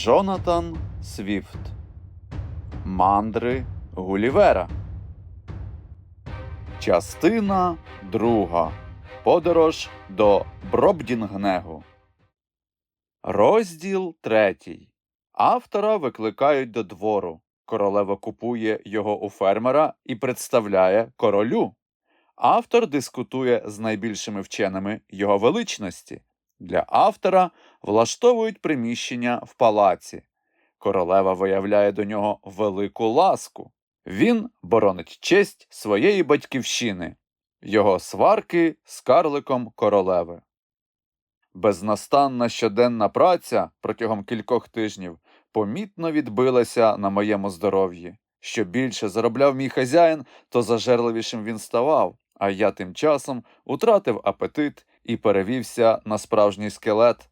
Джонатан Свіфт Мандри Гулівера. Частина друга. Подорож до Бробдінгнегу. Розділ третій. Автора викликають до двору. Королева купує його у фермера і представляє королю. Автор дискутує з найбільшими вченими його величності. Для автора влаштовують приміщення в палаці. Королева виявляє до нього велику ласку. Він боронить честь своєї батьківщини, його сварки з карликом королеви. Безнастанна щоденна праця протягом кількох тижнів помітно відбилася на моєму здоров'ї. Що більше заробляв мій хазяїн, то зажерливішим він ставав, а я тим часом утратив апетит і перевівся на справжній скелет.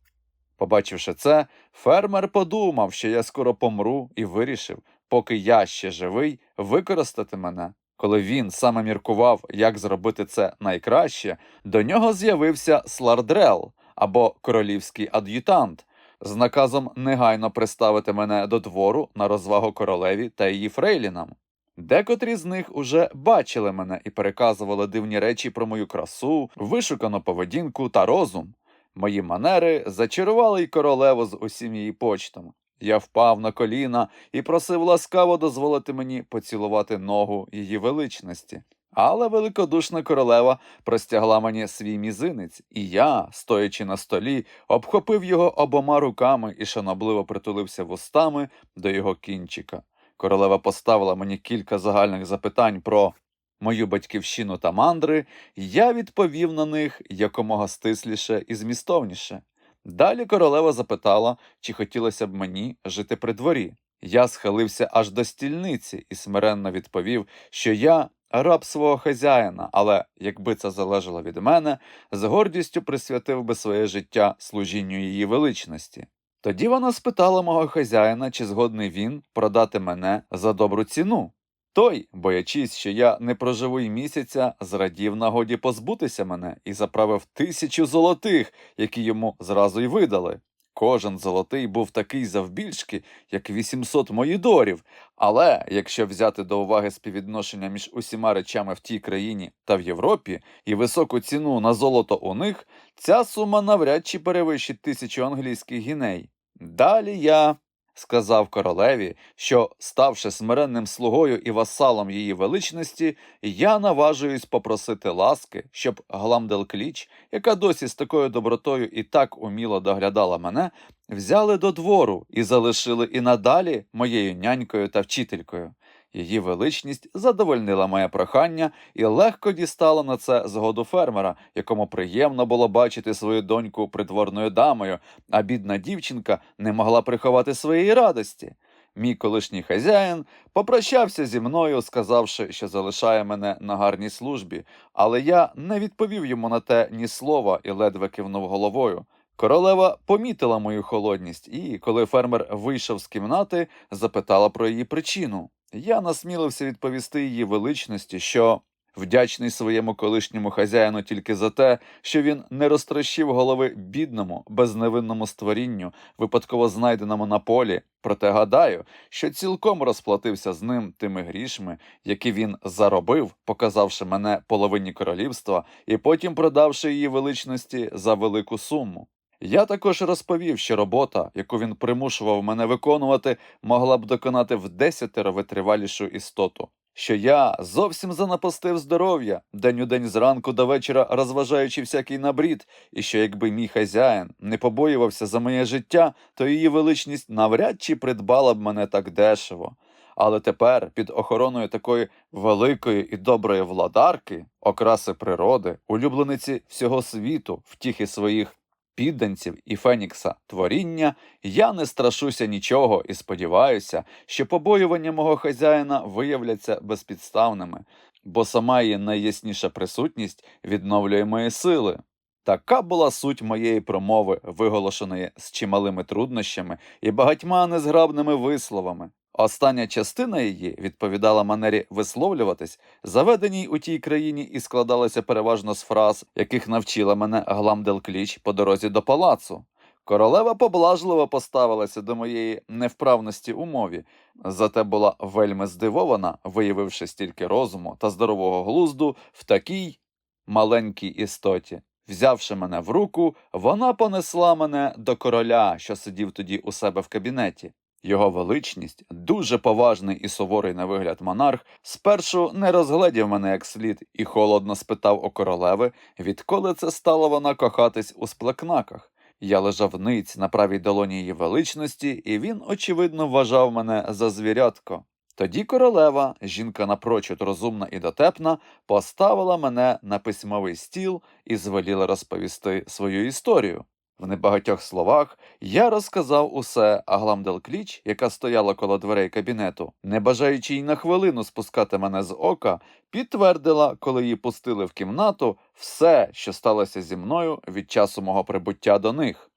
Побачивши це, фермер подумав, що я скоро помру, і вирішив, поки я ще живий, використати мене. Коли він саме міркував, як зробити це найкраще, до нього з'явився Слардрел або королівський ад'ютант з наказом негайно приставити мене до двору на розвагу королеві та її фрейлінам. Декотрі з них уже бачили мене і переказували дивні речі про мою красу, вишукану поведінку та розум. Мої манери зачарували й королеву з усім її почтом. Я впав на коліна і просив ласкаво дозволити мені поцілувати ногу її величності. Але великодушна королева простягла мені свій мізинець, і я, стоячи на столі, обхопив його обома руками і шанобливо притулився вустами до його кінчика. Королева поставила мені кілька загальних запитань про мою батьківщину та мандри, і я відповів на них якомога стисліше і змістовніше. Далі королева запитала, чи хотілося б мені жити при дворі. Я схилився аж до стільниці і смиренно відповів, що я раб свого хазяїна, але якби це залежало від мене, з гордістю присвятив би своє життя служінню її величності. Тоді вона спитала мого хазяїна, чи згодний він продати мене за добру ціну. Той, боячись, що я не проживу й місяця, зрадів нагоді позбутися мене і заправив тисячу золотих, які йому зразу й видали. Кожен золотий був такий завбільшки, як 800 моїдорів, але якщо взяти до уваги співвідношення між усіма речами в тій країні та в Європі і високу ціну на золото у них, ця сума навряд чи перевищить тисячу англійських гіней. Далі я сказав королеві, що, ставши смиренним слугою і васалом її величності, я наважуюсь попросити ласки, щоб Гламделкліч, яка досі з такою добротою і так уміло доглядала мене, взяли до двору і залишили і надалі моєю нянькою та вчителькою. Її величність задовольнила моє прохання і легко дістала на це згоду фермера, якому приємно було бачити свою доньку придворною дамою, а бідна дівчинка не могла приховати своєї радості. Мій колишній хазяїн попрощався зі мною, сказавши, що залишає мене на гарній службі, але я не відповів йому на те ні слова і ледве кивнув головою. Королева помітила мою холодність і, коли фермер вийшов з кімнати, запитала про її причину. Я насмілився відповісти її величності, що вдячний своєму колишньому хазяїну тільки за те, що він не розтрощив голови бідному, безневинному створінню, випадково знайденому на полі. Проте гадаю, що цілком розплатився з ним тими грішми, які він заробив, показавши мене половині королівства і потім продавши її величності за велику суму. Я також розповів, що робота, яку він примушував мене виконувати, могла б доконати в десятеро витривалішу істоту. Що я зовсім занапастив здоров'я, день у день зранку до вечора розважаючи всякий набрід, і що якби мій хазяїн не побоювався за моє життя, то її величність навряд чи придбала б мене так дешево. Але тепер, під охороною такої великої і доброї владарки, окраси природи, улюблениці всього світу, втіхи своїх підданців і Фенікса творіння, я не страшуся нічого і сподіваюся, що побоювання мого хазяїна виявляться безпідставними, бо сама її найясніша присутність відновлює мої сили. Така була суть моєї промови, виголошеної з чималими труднощами і багатьма незграбними висловами. Остання частина її відповідала манері висловлюватись, заведеній у тій країні і складалася переважно з фраз, яких навчила мене Гламделкліч по дорозі до палацу. Королева поблажливо поставилася до моєї невправності у мові, зате була вельми здивована, виявивши стільки розуму та здорового глузду в такій маленькій істоті. Взявши мене в руку, вона понесла мене до короля, що сидів тоді у себе в кабінеті. Його величність, дуже поважний і суворий на вигляд монарх, спершу не розгледів мене як слід і холодно спитав у королеви, відколи це стало вона кохатись у сплекнаках. Я лежав ниць на правій долоні її величності, і він, очевидно, вважав мене за звірятко. Тоді королева, жінка напрочуд розумна і дотепна, поставила мене на письмовий стіл і звеліла розповісти свою історію. В небагатьох словах я розказав усе, а Гламделкліч, яка стояла коло дверей кабінету, не бажаючи й на хвилину спускати мене з ока, підтвердила, коли її пустили в кімнату, все, що сталося зі мною від часу мого прибуття до них.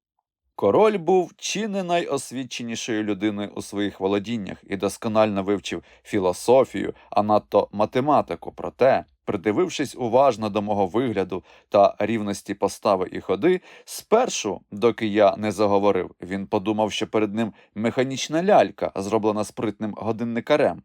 Король був чи не найосвіченішою людиною у своїх володіннях і досконально вивчив філософію, а надто математику. Проте, придивившись уважно до мого вигляду та рівності постави і ходи, спершу, доки я не заговорив, він подумав, що перед ним механічна лялька, зроблена спритним годинникарем.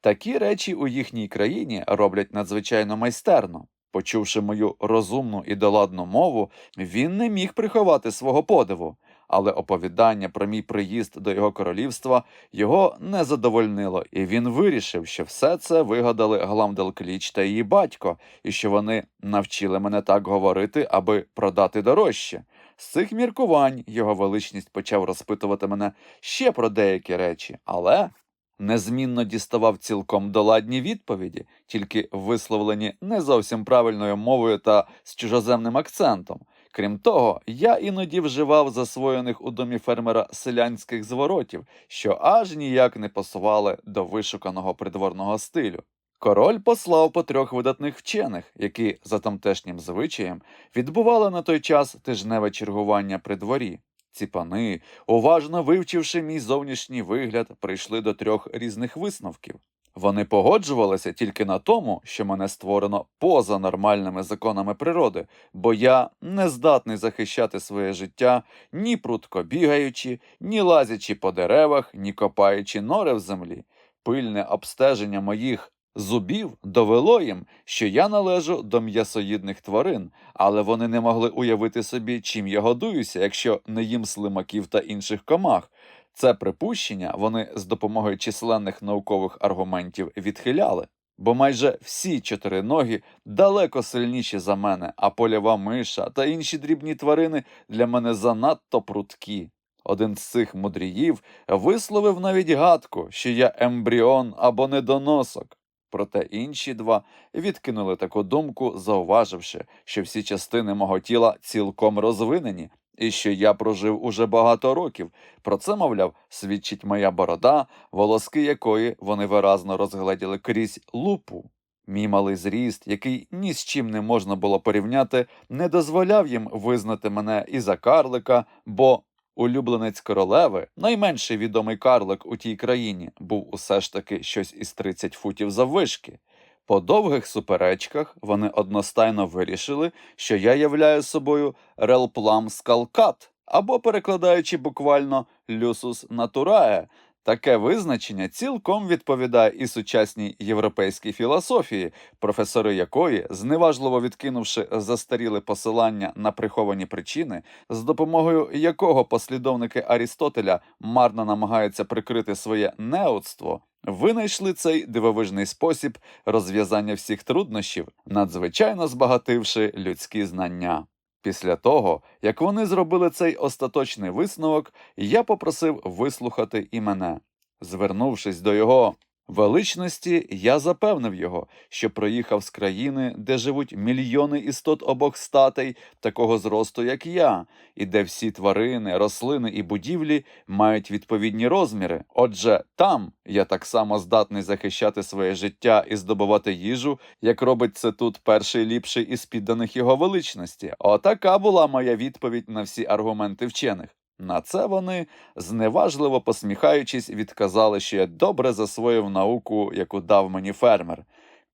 Такі речі у їхній країні роблять надзвичайно майстерно. Почувши мою розумну і доладну мову, він не міг приховати свого подиву, але оповідання про мій приїзд до його королівства його не задовольнило, і він вирішив, що все це вигадали Гламделкліч та її батько, і що вони навчили мене так говорити, аби продати дорожче. З цих міркувань його величність почав розпитувати мене ще про деякі речі, але незмінно діставав цілком доладні відповіді, тільки висловлені не зовсім правильною мовою та з чужоземним акцентом. Крім того, я іноді вживав засвоєних у домі фермера селянських зворотів, що аж ніяк не пасували до вишуканого придворного стилю. Король послав по трьох видатних вчених, які за тамтешнім звичаєм відбували на той час тижневе чергування при дворі. Ці пани, уважно вивчивши мій зовнішній вигляд, прийшли до трьох різних висновків. Вони погоджувалися тільки на тому, що мене створено поза нормальними законами природи, бо я не здатний захищати своє життя ні прутко бігаючи, ні лазячи по деревах, ні копаючи нори в землі. Пильне обстеження моїх зубів довело їм, що я належу до м'ясоїдних тварин, але вони не могли уявити собі, чим я годуюся, якщо не їм слимаків та інших комах. Це припущення вони з допомогою численних наукових аргументів відхиляли, бо майже всі чотириногі далеко сильніші за мене, а польова миша та інші дрібні тварини для мене занадто прудкі. Один з цих мудріїв висловив навіть гадку, що я ембріон або недоносок. Проте інші два відкинули таку думку, зауваживши, що всі частини мого тіла цілком розвинені, і що я прожив уже багато років. Про це, мовляв, свідчить моя борода, волоски якої вони виразно розгледіли крізь лупу. Мій малий зріст, який ні з чим не можна було порівняти, не дозволяв їм визнати мене і за карлика, бо улюбленець королеви, найменший відомий карлик у тій країні, був усе ж таки щось із 30 футів заввишки. По довгих суперечках вони одностайно вирішили, що я являю собою релплам скалкат, або, перекладаючи буквально люсус натурае, таке визначення цілком відповідає і сучасній європейській філософії, професори якої, зневажливо відкинувши застаріле посилання на приховані причини, з допомогою якого послідовники Арістотеля марно намагаються прикрити своє неоцтво, винайшли цей дивовижний спосіб розв'язання всіх труднощів, надзвичайно збагативши людські знання. Після того, як вони зробили цей остаточний висновок, я попросив вислухати і мене. Звернувшись до його величності, я запевнив його, що проїхав з країни, де живуть мільйони істот обох статей, такого зросту, як я, і де всі тварини, рослини і будівлі мають відповідні розміри. Отже, там я так само здатний захищати своє життя і здобувати їжу, як робить це тут перший ліпший із підданих його величності. Отака була моя відповідь на всі аргументи вчених. На це вони, зневажливо посміхаючись, відказали, що я добре засвоїв науку, яку дав мені фермер.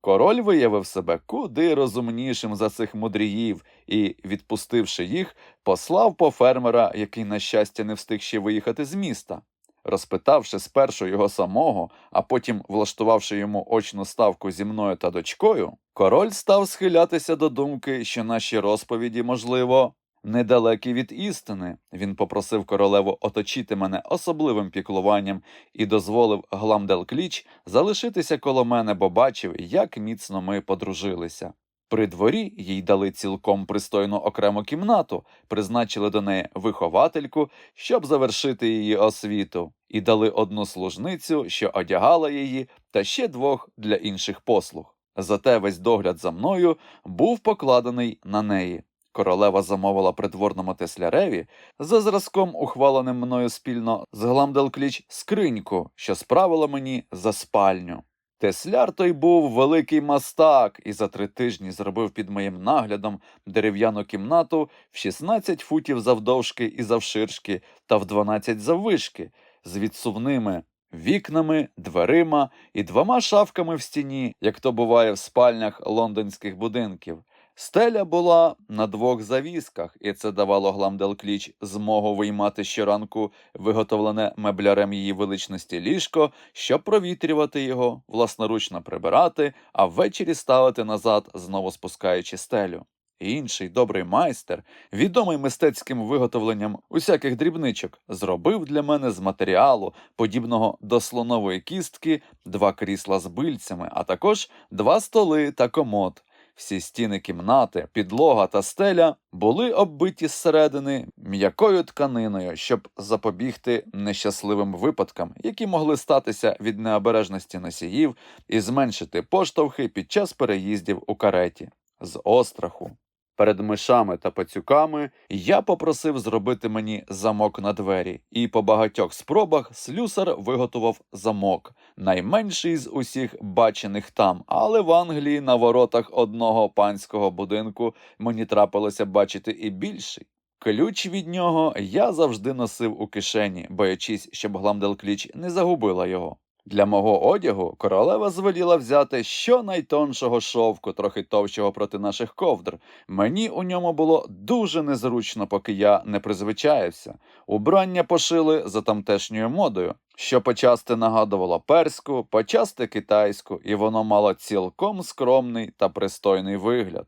Король виявив себе куди розумнішим за цих мудріїв і, відпустивши їх, послав по фермера, який, на щастя, не встиг ще виїхати з міста. Розпитавши спершу його самого, а потім влаштувавши йому очну ставку зі мною та дочкою, король став схилятися до думки, що наші розповіді, можливо, недалекі від істини. Він попросив королеву оточити мене особливим піклуванням і дозволив Гламделкліч залишитися коло мене, бо бачив, як міцно ми подружилися. При дворі їй дали цілком пристойну окрему кімнату, призначили до неї виховательку, щоб завершити її освіту, і дали одну служницю, що одягала її, та ще двох для інших послуг. Зате весь догляд за мною був покладений на неї. Королева замовила придворному тесляреві за зразком, ухваленим мною спільно з Гламделкліч, скриньку, що справила мені за спальню. Тесляр той був великий мастак і за три тижні зробив під моїм наглядом дерев'яну кімнату в 16 футів завдовжки і завширшки та в 12 заввишки, з відсувними вікнами, дверима і двома шафками в стіні, як то буває в спальнях лондонських будинків. Стеля була на двох завісках, і це давало Гламделкліч змогу виймати щоранку виготовлене меблярем її величності ліжко, щоб провітрювати його, власноручно прибирати, а ввечері ставити назад, знову спускаючи стелю. Інший добрий майстер, відомий мистецьким виготовленням усяких дрібничок, зробив для мене з матеріалу, подібного до слонової кістки, два крісла з бильцями, а також два столи та комод. Всі стіни кімнати, підлога та стеля були оббиті зсередини м'якою тканиною, щоб запобігти нещасливим випадкам, які могли статися від необережності носіїв, і зменшити поштовхи під час переїздів у кареті. З остраху. Перед мишами та пацюками я попросив зробити мені замок на двері, і по багатьох спробах слюсар виготував замок, найменший з усіх бачених там, але в Англії на воротах одного панського будинку мені трапилося бачити і більший. Ключ від нього я завжди носив у кишені, боячись, щоб Гламделкліч не загубила його. Для мого одягу королева звеліла взяти що найтоншого шовку, трохи товщого проти наших ковдр. Мені у ньому було дуже незручно, поки я не призвичаєвся. Убрання пошили за тамтешньою модою, що почасти нагадувало перську, почасти китайську, і воно мало цілком скромний та пристойний вигляд.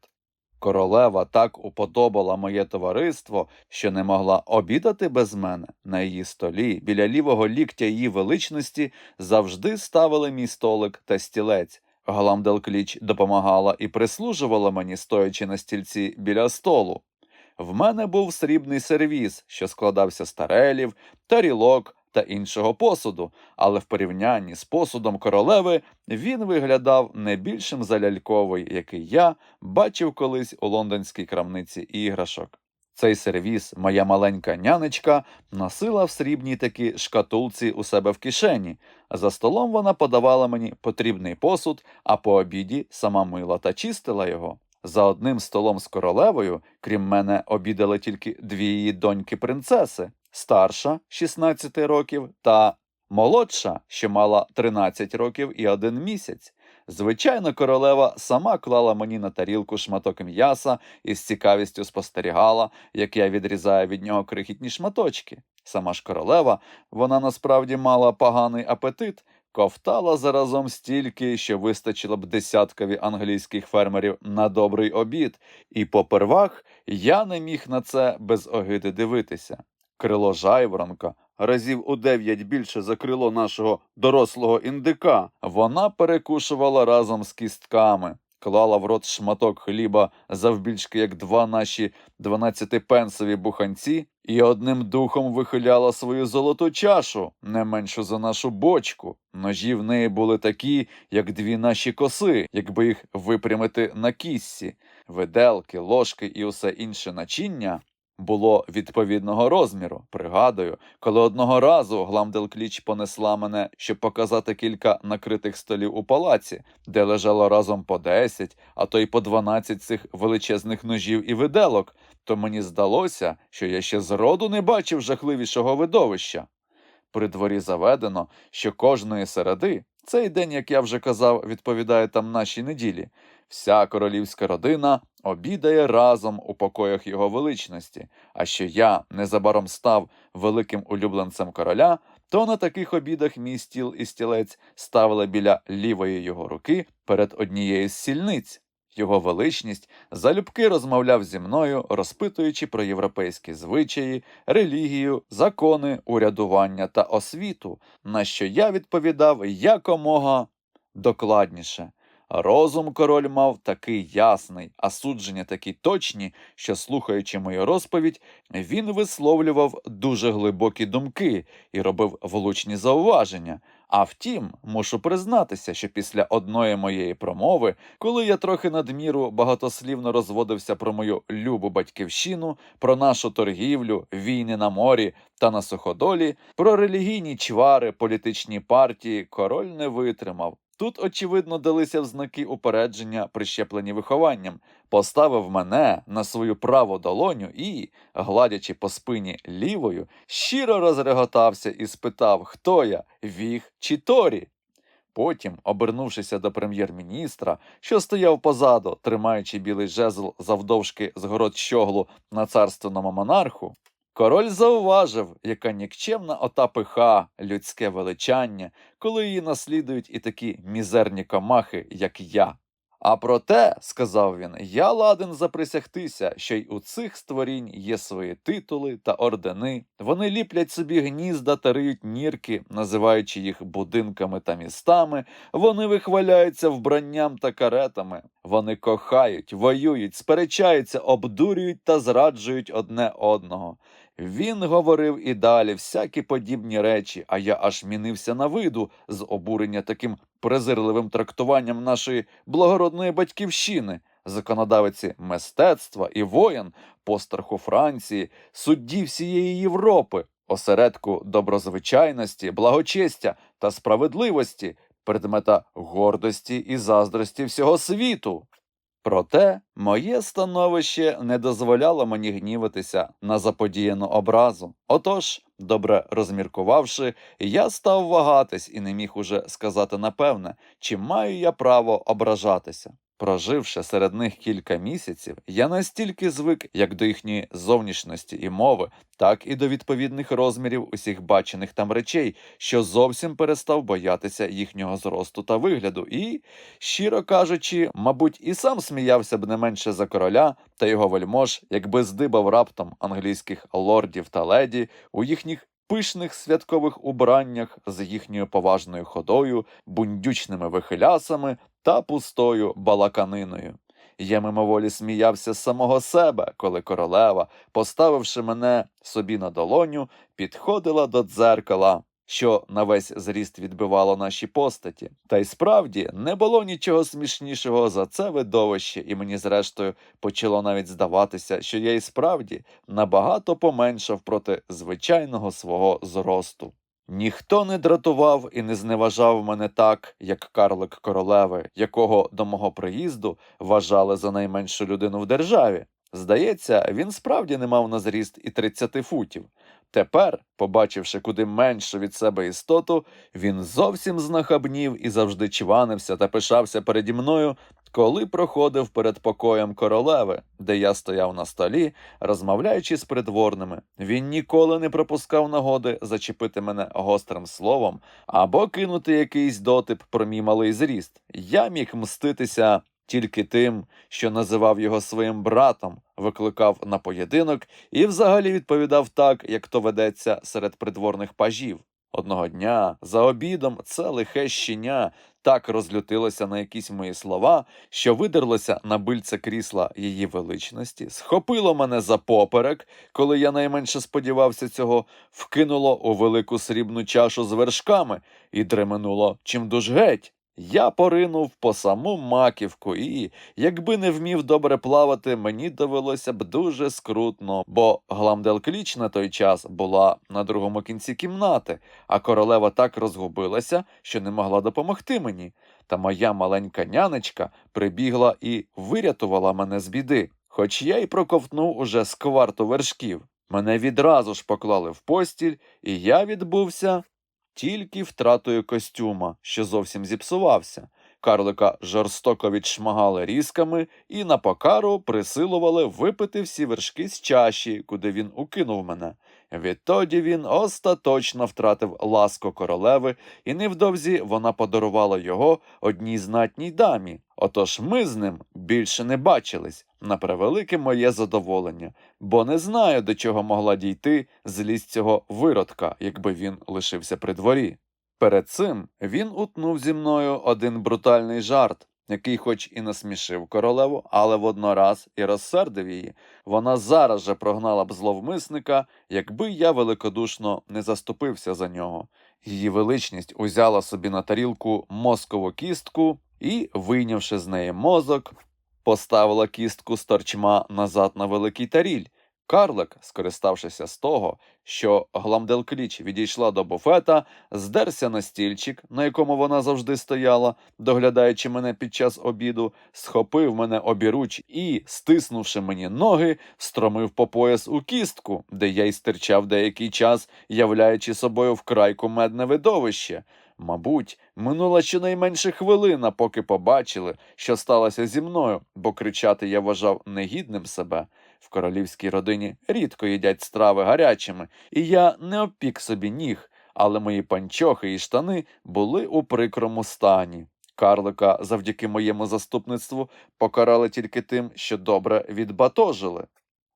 Королева так уподобала моє товариство, що не могла обідати без мене. На її столі, біля лівого ліктя її величності, завжди ставили мій столик та стілець. Галамделкліч допомагала і прислужувала мені, стоячи на стільці біля столу. В мене був срібний сервіз, що складався з тарелів, тарілок та іншого посуду, але в порівнянні з посудом королеви він виглядав не більшим за ляльковий, який я бачив колись у лондонській крамниці іграшок. Цей сервіз моя маленька нянечка носила в срібній такій шкатулці у себе в кишені. За столом вона подавала мені потрібний посуд, а по обіді сама мила та чистила його. За одним столом з королевою, крім мене, обідали тільки дві її доньки принцеси старша 16 років та молодша, що мала 13 років і один місяць. Звичайно, королева сама клала мені на тарілку шматок м'яса і з цікавістю спостерігала, як я відрізаю від нього крихітні шматочки. Сама ж королева, вона насправді мала поганий апетит, ковтала заразом стільки, що вистачило б десяткові англійських фермерів на добрий обід, і попервах я не міг на це без огиди дивитися. Крило жайворонка разів у дев'ять більше за крило нашого дорослого індика. Вона перекушувала разом з кістками, клала в рот шматок хліба завбільшки, як два наші дванадцятипенсові буханці, і одним духом вихиляла свою золоту чашу, не меншу за нашу бочку. Ножі в неї були такі, як дві наші коси, якби їх випрямити на кіссі. Виделки, ложки і усе інше начиння було відповідного розміру. Пригадую, коли одного разу Гламделкліч понесла мене, щоб показати кілька накритих столів у палаці, де лежало разом по 10, а то й по 12 цих величезних ножів і виделок, то мені здалося, що я ще зроду не бачив жахливішого видовища. При дворі заведено, що кожної середи Цей день, як я вже казав, відповідає там нашій неділі. Вся королівська родина обідає разом у покоях його величності. А що я незабаром став великим улюбленцем короля, то на таких обідах мій стіл і стілець ставили біля лівої його руки перед однією з сільниць. Його величність залюбки розмовляв зі мною, розпитуючи про європейські звичаї, релігію, закони, урядування та освіту, на що я відповідав якомога докладніше. Розум король мав такий ясний, а судження такі точні, що, слухаючи мою розповідь, він висловлював дуже глибокі думки і робив влучні зауваження. А втім, мушу признатися, що після одної моєї промови, коли я трохи надміру багатослівно розводився про мою любу батьківщину, про нашу торгівлю, війни на морі та на суходолі, про релігійні чвари, політичні партії, король не витримав. Тут, очевидно, далися взнаки упередження, прищеплені вихованням, поставив мене на свою праву долоню і, гладячи по спині лівою, щиро розреготався і спитав, хто я, віг чи Торі. Потім, обернувшися до прем'єр-міністра, що стояв позаду, тримаючи білий жезл завдовжки з город щоглу на царственному монарху, король зауважив, яка нікчемна ота пиха, людське величання, коли її наслідують і такі мізерні комахи, як я. А проте, сказав він, я ладен заприсягтися, що й у цих створінь є свої титули та ордени. Вони ліплять собі гнізда та риють нірки, називаючи їх будинками та містами. Вони вихваляються вбранням та каретами. Вони кохають, воюють, сперечаються, обдурюють та зраджують одне одного. Він говорив і далі всякі подібні речі, а я аж мінився на виду з обурення таким презирливим трактуванням нашої благородної батьківщини, законодавиці мистецтва і воєн, постраху Франції, судді всієї Європи, осередку доброзвичайності, благочестя та справедливості, предмета гордості і заздрості всього світу. Проте моє становище не дозволяло мені гніватися на заподіяну образу. Отож, добре розміркувавши, я став вагатись і не міг уже сказати напевне, чи маю я право ображатися. Проживши серед них кілька місяців, я настільки звик як до їхньої зовнішності і мови, так і до відповідних розмірів усіх бачених там речей, що зовсім перестав боятися їхнього зросту та вигляду, і, щиро кажучи, мабуть, і сам сміявся б не менше за короля та його вельмож, якби здибав раптом англійських лордів та леді у їхніх пишних святкових убраннях з їхньою поважною ходою, бундючними вихилясами та пустою балаканиною. Я мимоволі сміявся з самого себе, коли королева, поставивши мене собі на долоню, підходила до дзеркала, що на весь зріст відбивало наші постаті. Та й справді не було нічого смішнішого за це видовище, і мені, зрештою, почало навіть здаватися, що я і справді набагато поменшав проти звичайного свого зросту. Ніхто не дратував і не зневажав мене так, як карлик королеви, якого до мого приїзду вважали за найменшу людину в державі. Здається, він справді не мав на зріст і 30 футів. Тепер, побачивши куди меншу від себе істоту, він зовсім знахабнів і завжди чванився та пишався переді мною, коли проходив перед покоєм королеви, де я стояв на столі, розмовляючи з придворними. Він ніколи не пропускав нагоди зачепити мене гострим словом або кинути якийсь дотип про мій малий зріст. Я міг мститися тільки тим, що називав його своїм братом, викликав на поєдинок і взагалі відповідав так, як то ведеться серед придворних пажів. Одного дня за обідом це лихе щеня так розлютилося на якісь мої слова, що видерлося на бильце крісла її величності, схопило мене за поперек, коли я найменше сподівався цього, вкинуло у велику срібну чашу з вершками і дременуло чимдуж геть. Я поринув по саму маківку, і, якби не вмів добре плавати, мені довелося б дуже скрутно, бо Гламделкліч на той час була на другому кінці кімнати, а королева так розгубилася, що не могла допомогти мені. Та моя маленька нянечка прибігла і вирятувала мене з біди, хоч я й проковтнув уже з кварту вершків. Мене відразу ж поклали в постіль, і я відбувся тільки втратою костюма, що зовсім зіпсувався. Карлика жорстоко відшмагали різками і на покару присилували випити всі вершки з чаші, куди він укинув мене. Відтоді він остаточно втратив ласку королеви, і невдовзі вона подарувала його одній знатній дамі. Отож ми з ним більше не бачились, на превелике моє задоволення, бо не знаю, до чого могла дійти злість цього виродка, якби він лишився при дворі. Перед цим він утнув зі мною один брутальний жарт, який хоч і насмішив королеву, але воднораз і розсердив її. Вона зараз же прогнала б зловмисника, якби я великодушно не заступився за нього. Її величність узяла собі на тарілку мозкову кістку і, вийнявши з неї мозок, поставила кістку з торчма назад на великий таріль. Карлик, скориставшися з того, що Гламделкліч відійшла до буфета, здерся на стільчик, на якому вона завжди стояла, доглядаючи мене під час обіду, схопив мене обіруч і, стиснувши мені ноги, стромив по пояс у кістку, де я й стирчав деякий час, являючи собою вкрай кумедне видовище. Мабуть, минула щонайменше хвилина, поки побачили, що сталося зі мною, бо кричати я вважав негідним себе. В королівській родині рідко їдять страви гарячими, і я не опік собі ніг, але мої панчохи і штани були у прикрому стані. Карлика, завдяки моєму заступництву, покарали тільки тим, що добре відбатожили.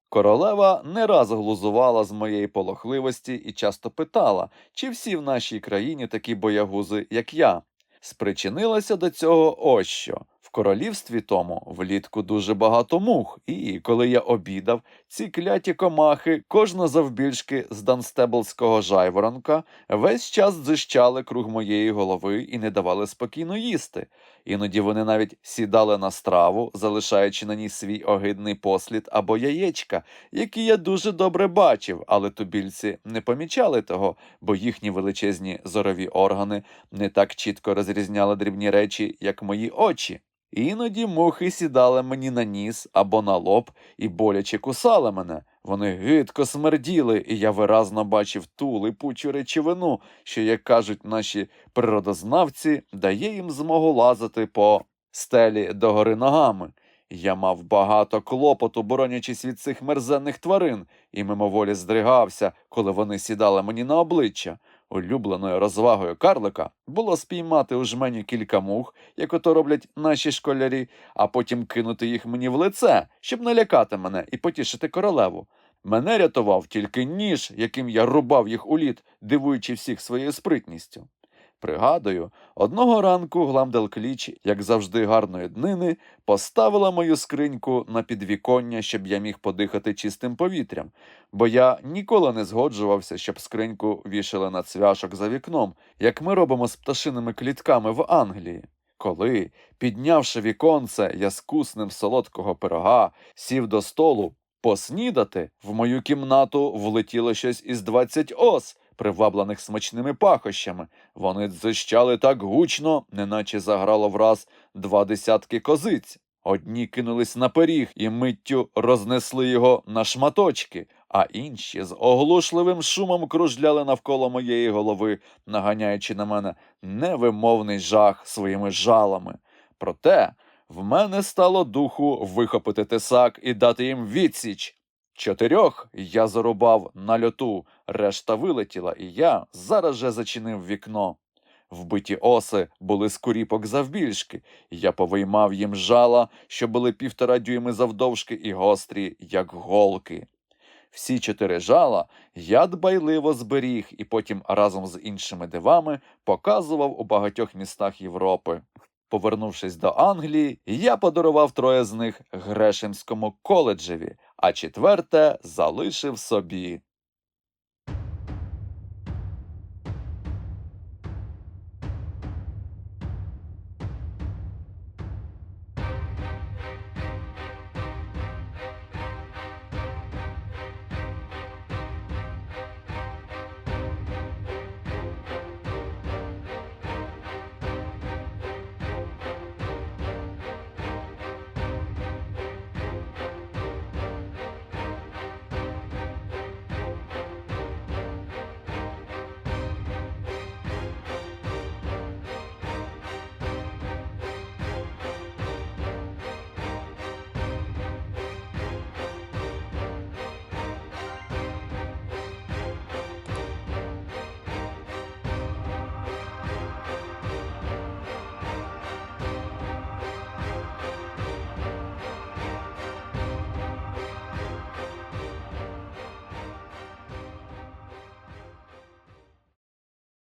Королева не раз глузувала з моєї полохливості і часто питала, чи всі в нашій країні такі боягузи, як я. Спричинилася до цього ось що. Королівстві тому влітку дуже багато мух, і коли я обідав, ці кляті комахи, кожна завбільшки з данстеблського жайворонка, весь час дзищали круг моєї голови і не давали спокійно їсти. Іноді вони навіть сідали на страву, залишаючи на ній свій огидний послід або яєчка, які я дуже добре бачив, але тубільці не помічали того, бо їхні величезні зорові органи не так чітко розрізняли дрібні речі, як мої очі. Іноді мухи сідали мені на ніс або на лоб і боляче кусали мене. Вони гидко смерділи, і я виразно бачив ту липучу речовину, що, як кажуть наші природознавці, дає їм змогу лазити по стелі догори ногами. Я мав багато клопоту, боронячись від цих мерзенних тварин, і мимоволі здригався, коли вони сідали мені на обличчя. Улюбленою розвагою карлика було спіймати у жмені кілька мух, як ото роблять наші школярі, а потім кинути їх мені в лице, щоб налякати мене і потішити королеву. Мене рятував тільки ніж, яким я рубав їх у лід, дивуючи всіх своєю спритністю. Пригадую, одного ранку Гламделкліч, як завжди гарної днини, поставила мою скриньку на підвіконня, щоб я міг подихати чистим повітрям, бо я ніколи не згоджувався, щоб скриньку вішали на цвяшок за вікном, як ми робимо з пташиними клітками в Англії. Коли, піднявши віконце, я з куснем солодкого пирога, сів до столу поснідати, в мою кімнату влетіло щось із двадцять ос, приваблених смачними пахощами. Вони дзищали так гучно, неначе заграло враз два десятки козиць. Одні кинулись на пиріг і миттю рознесли його на шматочки, а інші з оглушливим шумом кружляли навколо моєї голови, наганяючи на мене невимовний жах своїми жалами. Проте в мене стало духу вихопити тесак і дати їм відсіч. Чотирьох я зарубав на льоту, решта вилетіла, і я зараз же зачинив вікно. Вбиті оси були з куріпок завбільшки, я повиймав їм жала, що були півтора дюйми завдовжки і гострі, як голки. Всі чотири жала я дбайливо зберіг і потім разом з іншими дивами показував у багатьох містах Європи. Повернувшись до Англії, я подарував троє з них Грешемському коледжеві, а четверте залишив собі.